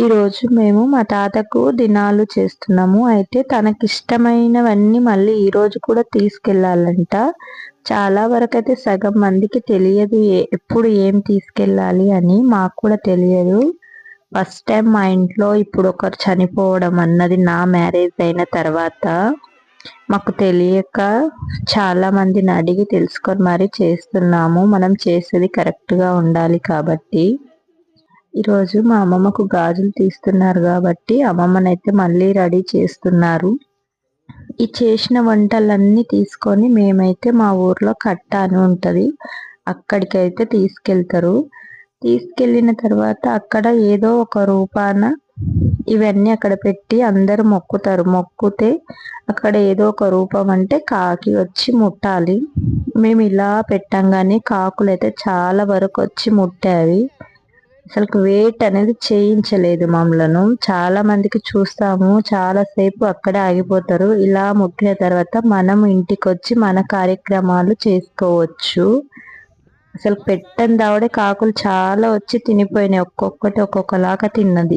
ఈరోజు మేము మా తాతకు దినాలు చేస్తున్నాము. అయితే తనకి ఇష్టమైనవన్నీ మళ్ళీ ఈరోజు కూడా తీసుకెళ్ళాలంట చాలా వరకు అయితే సగం మందికి తెలియదు ఎప్పుడు ఏం తీసుకెళ్ళాలి అని మాకు కూడా తెలియదు. ఫస్ట్ టైం మా ఇంట్లో ఇప్పుడు ఒకరు చనిపోవడం అన్నది నా మ్యారేజ్ అయిన తర్వాత మాకు తెలియక చాలా మందిని అడిగి తెలుసుకొని మరీ చేస్తున్నాము. మనం చేసేది కరెక్ట్గా ఉండాలి కాబట్టి. ఈరోజు మా అమ్మమ్మకు గాజులు తీస్తున్నారు కాబట్టి అమ్మమ్మనైతే మళ్ళీ రెడీ చేస్తున్నారు. ఈ చేసిన వంటలన్నీ తీసుకొని మేమైతే మా ఊర్లో కట్ట అని ఉంటుంది. అక్కడికైతే తీసుకెళ్తారు. తీసుకెళ్ళిన తర్వాత అక్కడ ఏదో ఒక రూపాన ఇవన్నీ అక్కడ పెట్టి అందరూ మొక్కుతారు. మొక్కుతే అక్కడ ఏదో ఒక రూపం అంటే కాకి వచ్చి ముట్టాలి. మేము ఇలా పెట్టంగానే కాకులు అయితే చాలా వరకు వచ్చి ముట్టాయి. అసలు వెయిట్ అనేది చేయించలేదు మమ్మలను. చాలా మందికి చూస్తాము. చాలా సేపు అక్కడే ఆగిపోతారు. ఇలా ముట్టిన తర్వాత మనం ఇంటికి వచ్చి మన కార్యక్రమాలు చేసుకోవచ్చు. అసలు పెట్టని దావడే కాకులు చాలా వచ్చి తినిపోయినాయి. ఒక్కొక్కటి ఒక్కొక్కలాగా తిన్నది.